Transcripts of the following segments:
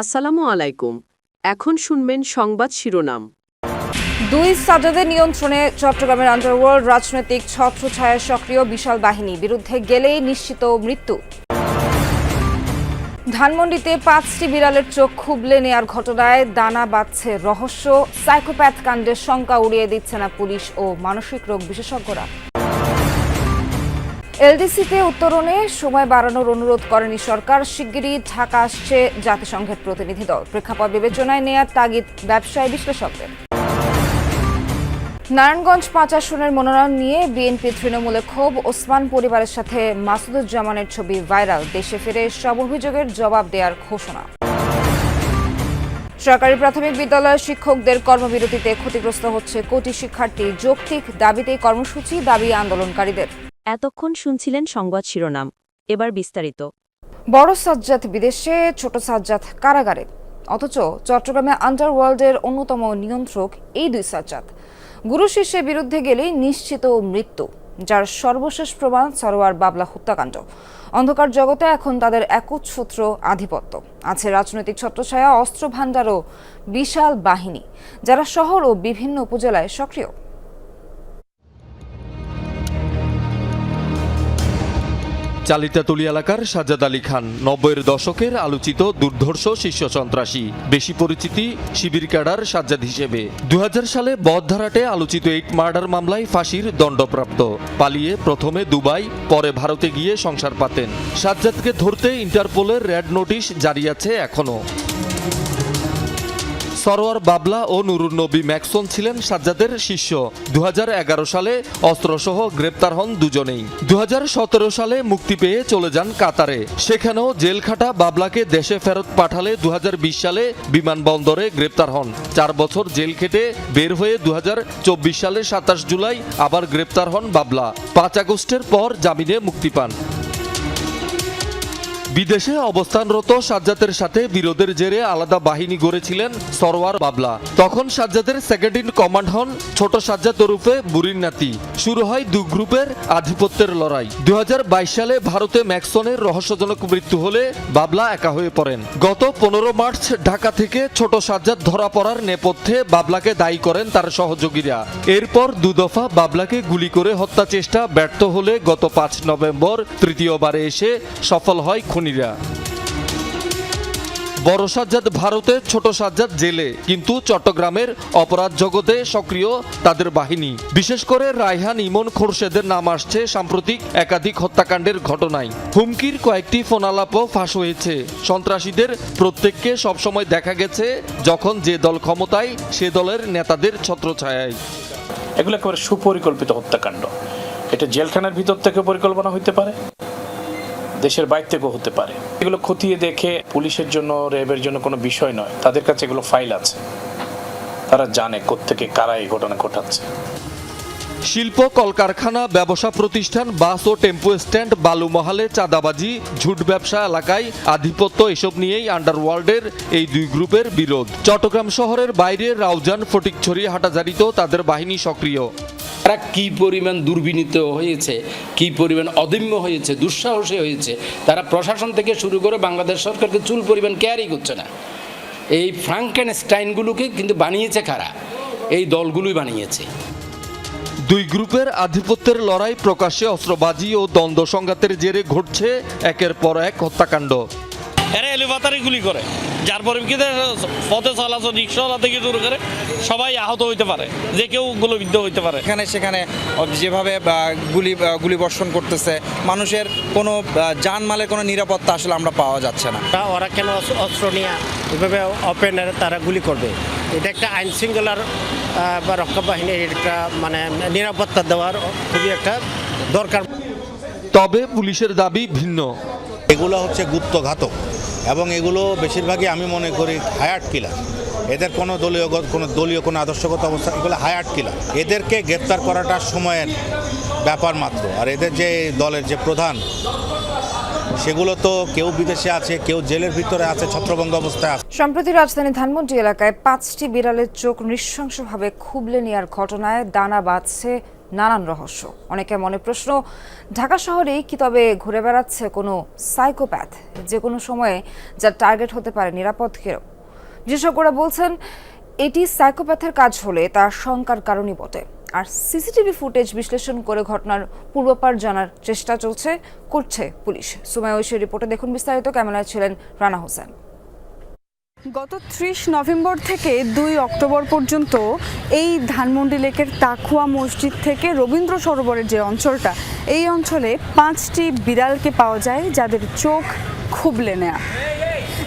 আসসালামু আলাইকুম। এখন শুনবেন সংবাদ শিরোনাম। দুই সাজাদের নিয়ন্ত্রণে চট্টগ্রামের আন্ডারওয়ার্ল্ড রাজনৈতিক ছত্রছায়া সক্রিয় বিশাল বাহিনী বিরুদ্ধে গেলেই নিশ্চিত মৃত্যু। ধানমন্ডিতে পাঁচটি বিড়ালের চোখ খুবলে নেয়ার ঘটনায় দানা বাঁধছে রহস্য। সাইকোপ্যাথ কাণ্ডের শঙ্কা উড়িয়ে দিচ্ছে না পুলিশ ও মানসিক রোগ বিশেষজ্ঞরা। এলডিসিতে উত্তরণে সময় বাড়ানোর অনুরোধ করেনি সরকার। শিগগিরই ঢাকা আসছে জাতিসংঘের প্রতিনিধি দল। প্রেক্ষাপট বিবেচনায় নেয়ার তাগিদ ব্যবসায়ী বিশ্লেষকদের। নারায়ণগঞ্জ পাঁচ আসনের মনোনয়ন নিয়ে বিএনপি তৃণমূলে ক্ষোভ। ওসমান পরিবারের সাথে মাসুদুজ্জামানের ছবি ভাইরাল। দেশে ফিরে সব অভিযোগের জবাব দেওয়ার ঘোষণা। সরকারি প্রাথমিক বিদ্যালয়ের শিক্ষকদের কর্মবিরতিতে ক্ষতিগ্রস্ত হচ্ছে কোটি শিক্ষার্থী। যৌক্তিক দাবিতে কর্মসূচি, দাবি আন্দোলনকারীদের। এতক্ষণ শুনছিলেন সংবাদ শিরোনাম। এবার বিস্তারিত। বড় সাজ্জাদ বিদেশে, ছোট সাজ্জাদ কারাগারে। অথচ চট্টগ্রামে আন্ডারওয়ার্ল্ডের অন্যতম নিয়ন্ত্রক এই দুই সাজ্জাদ। গুরু শিষ্যের বিরুদ্ধে গেলেই নিশ্চিত মৃত্যু, যার সর্বশেষ প্রমাণ সরোয়ার বাবলা হত্যাকাণ্ড। অন্ধকার জগতে এখন তাদের একচ্ছত্র আধিপত্য। আছে রাজনৈতিক ছত্রছায়া অস্ত্র ভাণ্ডার ও বিশাল বাহিনী, যারা শহর ও বিভিন্ন উপজেলায় সক্রিয়। চালিতাতুলি এলাকার সাজ্জাদ আলী খান, নব্বইয়ের দশকের আলোচিত দুর্ধর্ষ শীর্ষ সন্ত্রাসী। বেশি পরিচিতি শিবির ক্যাডার সাজ্জাদ হিসেবে। দু হাজার সালে বদধারাটে আলোচিত এইট মার্ডার মামলায় ফাঁসির দণ্ডপ্রাপ্ত। পালিয়ে প্রথমে দুবাই, পরে ভারতে গিয়ে সংসার পাতেন। সাজ্জাদকে ধরতে ইন্টারপোলের রেড নোটিশ জারি আছে এখনও। সরোয়ার বাবলা ও নুরুন নবী ম্যাকসন ছিলেন সাজ্জাদের শিষ্য। দু হাজার এগারো সালে অস্ত্রসহ গ্রেপ্তার হন দুজনেই। দু হাজার সতেরো সালে মুক্তি পেয়ে চলে যান কাতারে। সেখানেও জেল খাটা বাবলাকে দেশে ফেরত পাঠালে দু হাজার বিশ সালে বিমানবন্দরে গ্রেপ্তার হন। চার বছর জেল খেটে বের হয়ে দু হাজার চব্বিশ সালে সাতাশ জুলাই আবার গ্রেপ্তার হন বাবলা। পাঁচ আগস্টের পর জামিনে মুক্তি পান। বিদেশে অবস্থানরত সাজ্জাদের সাথে বিরোধের জেরে আলাদা বাহিনী গড়েছিলেন সরওয়ার বাবলা। তখন সাজ্জাদের সেকেন্ড ইন কমান্ড হন ছোট সাজ্জাদ ওরুফে বুরিন নাতি। শুরু হয় দু গ্রুপের আধিপত্যের লড়াই। দু সালে ভারতে ম্যাক্সনের রহস্যজনক মৃত্যু হলে বাবলা একা হয়ে পড়েন। গত পনেরো মার্চ ঢাকা থেকে ছোট সাজ্জাদ ধরা পড়ার নেপথ্যে বাবলাকে দায়ী করেন তার সহযোগীরা। এরপর দুদফা বাবলাকে গুলি করে হত্যা চেষ্টা ব্যর্থ হলে গত পাঁচ নভেম্বর তৃতীয়বারে এসে সফল হয় খুনিরা বড় সাজ্জাদ ভারতে, ছোট সাজ্জাদ জেলে। কিন্তু চট্টগ্রামের অপরাধ জগতে সক্রিয় তাদের বাহিনী। বিশেষ করে রায়হান ইমন খোরশেদের নাম আসছে সাম্প্রতিক একাধিক হত্যাকাণ্ডের ঘটনায়। হুমকির কয়েকটি ফোনালাপও ফাঁস হয়েছে। সন্ত্রাসীদের প্রত্যেককে সবসময় দেখা গেছে যখন যে দল ক্ষমতায়, সে দলের নেতাদের ছত্রছায়ায়। এগুলো একেবারে সুপরিকল্পিত হত্যাকাণ্ড। এটা জেলখানার ভিতর থেকে পরিকল্পনা হইতে পারে। দেশের বাইরে থেকেও হতে পারে। এগুলো খতিয়ে দেখে পুলিশের জন্য, র্যাবের জন্য কোনো বিষয় নয়। তাদের কাছে এগুলো ফাইল আছে। তারা জানে কোত্থেকে কারা এই ঘটনা ঘটাচ্ছে। শিল্প, কলকারখানা, ব্যবসা প্রতিষ্ঠান, বাস ও টেম্পো স্ট্যান্ড বালুমহালে চাঁদাবাজি, ঝুট ব্যবসা এলাকায় আধিপত্য এসব নিয়েই আন্ডারওয়ার্ল্ডের এই দুই গ্রুপের বিরোধ। চট্টগ্রাম শহরের বাইরে রাউজান ফটিকছড়ি হাটাজারিতেও তাদের বাহিনী সক্রিয়। তারা কী পরিমাণ দুর্বিনীত হয়েছে, কি পরিমাণ অদম্য হয়েছে, দুঃসাহসী হয়েছে, তারা প্রশাসন থেকে শুরু করে বাংলাদেশ সরকারকে চুল পরিমাণ কেয়ারই করছে না। এই ফ্রাঙ্কেন স্টাইনগুলোকে কিন্তু বানিয়েছে কারা? এই দলগুলোই বানিয়েছে। দুই গ্রুপের আধিপত্যের লড়াই প্রকাশ্যে অস্ত্রবাজি ও দ্বন্দ্ব সংঘাতের জেরে ঘটছে একের পর এক হত্যাকাণ্ড। এরা এলিভাতারি গুলি করে। যার পরিপ্রেক্ষিতে পথে চলাচল রিক্সাওয়ালা থেকে শুরু করে সবাই আহত হইতে পারে যে কেউ গুলোবিদ্ধ হইতে পারে। এখানে সেখানে যেভাবে গুলি গুলি বর্ষণ করতেছে মানুষের কোনো বা, জানমালের কোনো নিরাপত্তা আসলে আমরা পাওয়া যাচ্ছে না। ওরা- ওরা কেন অস- অস্ত্র নিয়ে এভাবে ওপেনের তারা গুলি করবে? এটা একটা আইন শৃঙ্খলার বা রক্ষা বাহিনীর একটা মানে নিরাপত্তা দেওয়ার খুবই একটা দরকার। তবে পুলিশের দাবি ভিন্ন। এগুলো হচ্ছে গুপ্তঘাতক। এবং এগুলো বেশিরভাগই আমি মনে করি হায়ার্ড কিলার এদের কোনো দলীয় কোনো দলীয় কোনো আদর্শগত অবস্থা, এগুলো হায়ার্ড কিলার এদেরকে গ্রেপ্তার করাটা সময়ের ব্যাপার মাত্র। আর এদের যে দলের যে প্রধান, সেগুলো তো কেউ বিদেশে আছে, কেউ জেলের ভিতরে আছে, ছত্রভঙ্গ অবস্থায় আছে। সম্প্রতি রাজধানী ধানমন্ডি এলাকায় পাঁচটি বিড়ালের চোখ নৃশংসভাবে খুবলে নেওয়ার ঘটনায় দানা বাঁধছে নানান রহস্য। অনেকের মনে প্রশ্ন, ঢাকা শহরেই কি তবে ঘুরে বেড়াচ্ছে কোনো সাইকোপ্যাথ? যে কোনো সময়ে যার টার্গেট হতে পারে নিরাপদ কেউ। বিশেষজ্ঞরা বলছেন, এটি সাইকোপ্যাথের কাজ হলে তার শঙ্কার কারণই বটে। আর সিসিটিভি ফুটেজ বিশ্লেষণ করে ঘটনার পূর্বাপার জানার চেষ্টা চলছে, করছে পুলিশ। সুমায় ঐশীর রিপোর্টে দেখুন বিস্তারিত। ক্যামেরায় ছিলেন রানা হোসেন। গত ত্রিশ নভেম্বর থেকে দুই অক্টোবর পর্যন্ত এই ধানমন্ডি লেকের তাকুয়া মসজিদ থেকে রবীন্দ্র সরোবরের যে অঞ্চলটা, এই অঞ্চলে পাঁচটি বিড়ালকে পাওয়া যায় যাদের চোখ খুবলে নেয়া।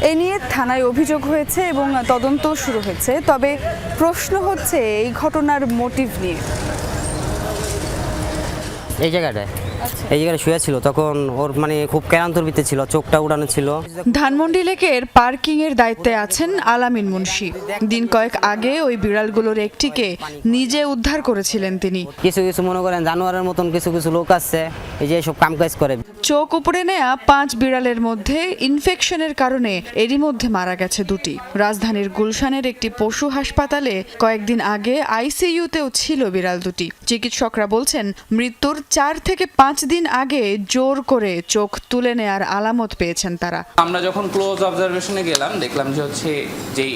এ নিয়ে থানায় অভিযোগ হয়েছে এবং তদন্ত শুরু হয়েছে। তবে প্রশ্ন হচ্ছে, এই ঘটনার মোটিভ নিয়ে। এই জায়গাটায়? এই জায়গায় শুয়ে ছিল তখন ওর মানে খুব ক্যারান্তর্বিতে ছিল চোখটা উড়ানো ছিল। ধানমন্ডি লেকের পার্কিং এর দায়িত্বে আছেন আলামিন মুন্সি। দিন কয়েক আগে ওই বিড়ালগুলোর একটিকে নিজে উদ্ধার করেছিলেন তিনি। কিছু কিছু মনে করেন জানোয়ারের মতন কিছু কিছু লোক আছে এই যে সব কাম কাজ করে। চোখ উপড়ে নেয়া পাঁচ বিড়ালের মধ্যে ইনফেকশনের কারণে এরই মধ্যে মারা গেছে দুটি। রাজধানীর গুলশানের একটি পশু হাসপাতালে কয়েকদিন আগে আইসিইউতেও ছিল বিড়াল দুটি। চিকিৎসকরা বলছেন, মৃত্যুর চার থেকে পাঁচ দিন আগে জোর করে চোখ তুলে নেয়ার আলামত পেয়েছেন তারা। আমরা যখন ক্লোজ অবজারভেশনে গেলাম, দেখলাম যে হচ্ছে যেই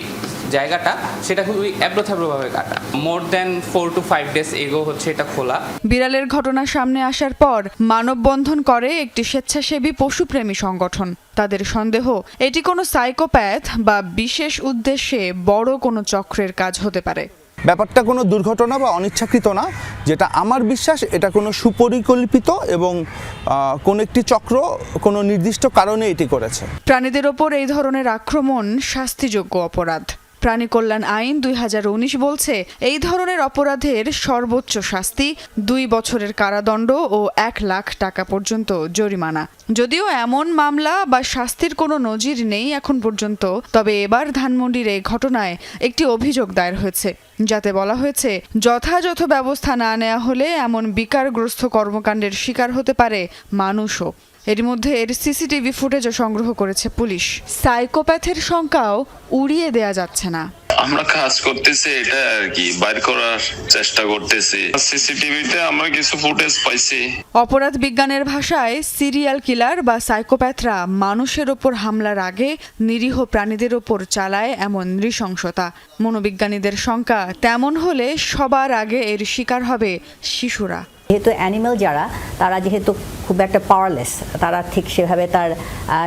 জায়গাটা সেটা খুবই অ্যাব্রোথ্যাব্রোভাবে কাটা। More than four to five days ago হচ্ছে এটা খোলা। বিড়ালের ঘটনা সামনে আসার পর মানববন্ধন করে একটি স্বেচ্ছাসেবী পশুপ্রেমী সংগঠন। তাদের সন্দেহ এটি কোনো সাইকোপ্যাথ বা বিশেষ উদ্দেশ্যে বড় কোনো চক্রের কাজ হতে পারে। ব্যাপারটা কোনো দুর্ঘটনা বা অনিচ্ছাকৃত না যেটা আমার বিশ্বাস এটা কোনো সুপরিকল্পিত এবং কোনো একটি চক্র কোনো নির্দিষ্ট কারণে এটি করেছে। প্রাণীদের ওপর এই ধরনের আক্রমণ শাস্তিযোগ্য অপরাধ। প্রাণী কল্যাণ আইন দুই হাজার উনিশ বলছে, এই ধরনের অপরাধের সর্বোচ্চ শাস্তি দুই বছরের কারাদণ্ড ও এক লাখ টাকা পর্যন্ত জরিমানা। যদিও এমন মামলা বা শাস্তির কোনো নজির নেই এখন পর্যন্ত, তবে এবার ধানমন্ডির এই ঘটনায় একটি অভিযোগ দায়ের হয়েছে। যাতে বলা হয়েছে, যথাযথ ব্যবস্থা না নেওয়া হলে এমন বিকারগ্রস্ত কর্মকাণ্ডের শিকার হতে পারে মানুষও। এর মধ্যে এর সিসিটিভি ফুটেজও সংগ্রহ করেছে পুলিশ। সাইকোপ্যাথের সংখ্যাও উড়িয়ে দেয়া যাচ্ছে না। আমরা কাজ করতেছি এটা আর কি বাইর করার চেষ্টা করতেছি। সিসিটিভিতে আমরা কিছু ফুটেজ পাইছি। অপরাধ বিজ্ঞানের ভাষায় সিরিয়াল কিলার বা সাইকোপ্যাথরা মানুষের ওপর হামলার আগে নিরীহ প্রাণীদের ওপর চালায় এমন নৃশংসতা। মনোবিজ্ঞানীদের সংখ্যা তেমন হলে সবার আগে এর শিকার হবে শিশুরা। যেহেতু অ্যানিমেল যারা, তারা যেহেতু খুব একটা পাওয়ারলেস তারা ঠিক সেভাবে তার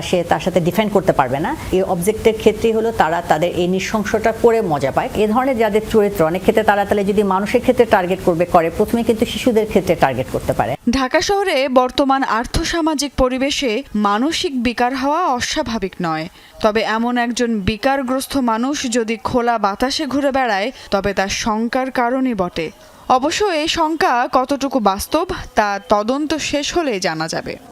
সে তার সাথে ডিফেন্ড করতে পারবে না। এই অবজেক্টের ক্ষেত্রে হলো তারা তাদের এই নৃশংসটা করে মজা পায়। এ ধরনের যাদের চরিত্র, অনেক ক্ষেত্রে তারা তাহলে যদি মানুষের ক্ষেত্রে টার্গেট করবে, করে, প্রথমে কিন্তু শিশুদের ক্ষেত্রে টার্গেট করতে পারে। ঢাকা শহরে বর্তমান আর্থসামাজিক পরিবেশে মানসিক বিকার হওয়া অস্বাভাবিক নয়। তবে এমন একজন বিকারগ্রস্ত মানুষ যদি খোলা বাতাসে ঘুরে বেড়ায়, তবে তার শঙ্কার কারণই বটে। অবশ্য এই শঙ্কা কতটুকু বাস্তব তা তদন্ত শেষ হলে জানা যাবে।